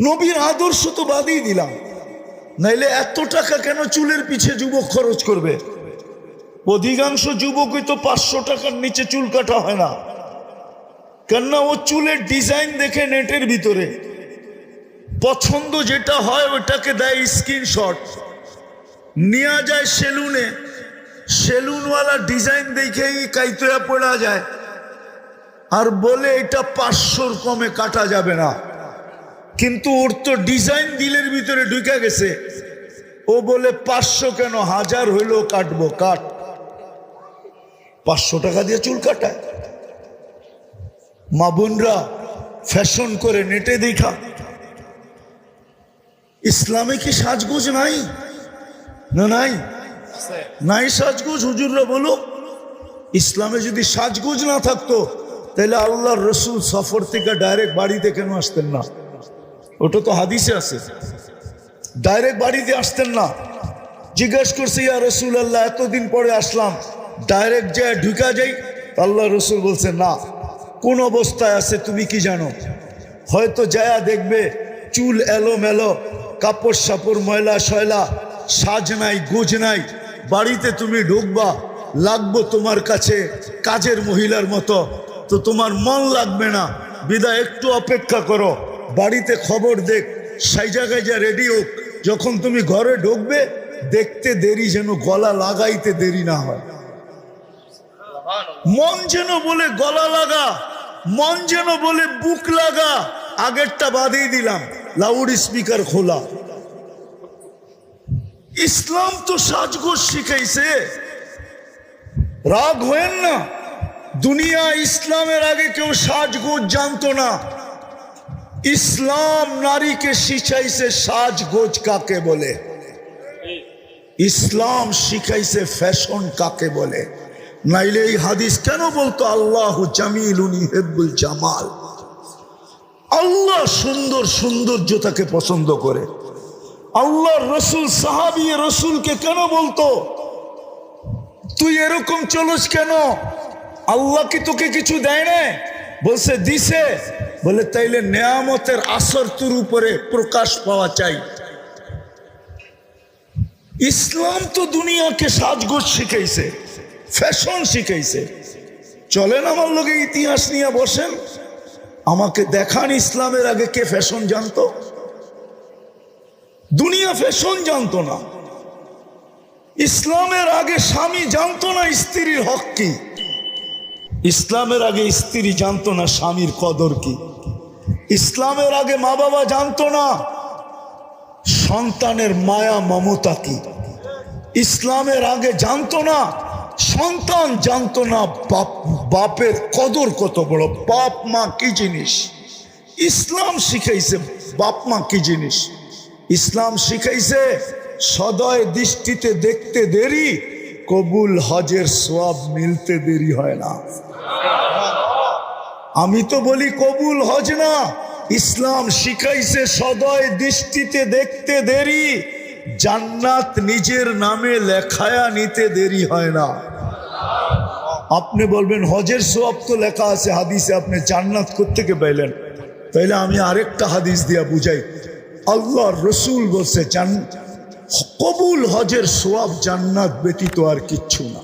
নবীর আদর্শ তো বাদই দিলাম। নাইলে এত টাকা কেন চুলের পিছে যুবক খরচ করবে? অধিকাংশ যুবকই তো পাঁচশো টাকার নিচে চুল কাটা হয় না। কেননা ও চুলের ডিজাইন দেখে নেটের ভিতরে। পছন্দ যেটা হয় ওটাকে দেয় স্ক্রিনশট। নেওয়া যায় সেলুনে। সেলুনওয়ালা ডিজাইন দেখেই কাইতয়া পড়া যায়। আর বলে এটা পাঁচশোর কমে কাটা যাবে না। কিন্তু ওর তো ডিজাইন দিলের ভিতরে ঢুকে গেছে। ও বলে, পাঁচশো কেন? হাজার হইলেও কাটবো, কাট। পাঁচশো টাকা দিয়ে চুল কাটায়। মা বোনরা ফ্যাশন করে নেটে দেখা। ইসলামে কি সাজগোজ নাই? না, নাই। নাই সাজগোজ? হুজুররা বলো, ইসলামে যদি সাজগোজ না থাকতো, তাহলে আল্লাহর রসুল সফর থেকে ডাইরেক্ট বাড়িতে কেন আসতেন না? ওটা তো হাদিসে আছে। ডাইরেক্ট বাড়িতে আসতেন না। জিজ্ঞেস করছে, ইয়া রসুল আল্লাহ এতদিন পরে আসলাম। ডাইরেক্ট যে ঢুকা যাই। আল্লাহ রসুল বলছে, না, কোন অবস্থায় আছে তুমি কি জানো? হয়তো যায়া দেখবে, চুল এলো মেলো কাপড় সাপড়, ময়লা শয়লা সাজ নাই, গোজ নাই, বাড়িতে তুমি ঢুকবা, লাগবো তোমার কাছে, কাজের মহিলার মতো। তো তোমার মন লাগবে না। বিদায়, একটু অপেক্ষা করো। বাড়িতে খবর দেখ, সেই জায়গায় যা রেডি হোক। যখন তুমি ঘরে ঢুকবে, দেখতে দেরি যেন, গলা লাগাইতে দেরি না হয়। মন যেন বলে গলা লাগা, মন যেন বলে বুক লাগা, আগেরটা বাদিয়ে দিলাম লাউড স্পিকার খোলা। ইসলাম তো সাজগোজ শিখাইছে। রাগ হয়েন না। দুনিয়া ইসলামের আগে কেউ সাজগোজ জানতো না। ইসলাম নারীকে শিখাইছে সাজগোজ কাকে বলে? ইসলাম শিখাইছে ফ্যাশন কাকে বলে? নাইলে এই হাদিস কেন বলতো? আল্লাহ জামিল উনি হেব্বুল জামাল। আল্লাহ সুন্দর সৌন্দর্যতাকে পছন্দ করে। আল্লাহ রসুল, সাহাবি রসুলকে কেন বলতো? তুই এরকম চলস কেন? আল্লাহ কি তোকে কিছু দেয় না বলছে, দিছে। বলে, তাইলে নেয়ামতের আসর তোর উপরে প্রকাশ পাওয়া চাই। ইসলাম তো দুনিয়াকে সাজগোজ শিখাইছে, ফ্যাশন শিখাইছে। চলেন আমার লোকে ইতিহাস নিয়ে বসেন। আমাকে দেখান ইসলামের আগে কে ফ্যাশন জানতো। দুনিয়া ফ্যাশন জানতো না। ইসলামের আগে স্বামী জানতো না, স্ত্রীর হক কি? ইসলামের আগে স্ত্রী জানতো না স্বামীর কদর কি। ইসলামের আগে মা বাবা জানতো না সন্তানের মায়া মমতা কি। ইসলামের আগে জানতো না সন্তান জানতো না বাপ, বাপের কদর কত বড়। বাপ, মা কি জিনিস? ইসলাম শিখাইছে বাপ, মা কি জিনিস। ইসলাম শিখাইছে সদয় দৃষ্টিতে দেখতে দেরি, কবুল হজের সব মিলতে দেরি হয় না। আমি তো বলি কবুল হজ না। ইসলাম শিখাইছে সদয় দৃষ্টিতে দেখতে দেরি। জান্নাত নিজের নামে লেখায়া নিতে দেরি হয় না। আপনি বলবেন, হজের সোয়াব তো লেখা আছে হাদিসে, আপনি জান্নাত কোথেকে পাইলেন? তাইলে আমি আরেকটা হাদিস দিয়া বুঝাই। আল্লাহ রসুল বলছে, জান, কবুল হজের সোয়াব জান্নাত ব্যতীত আর কিচ্ছু না।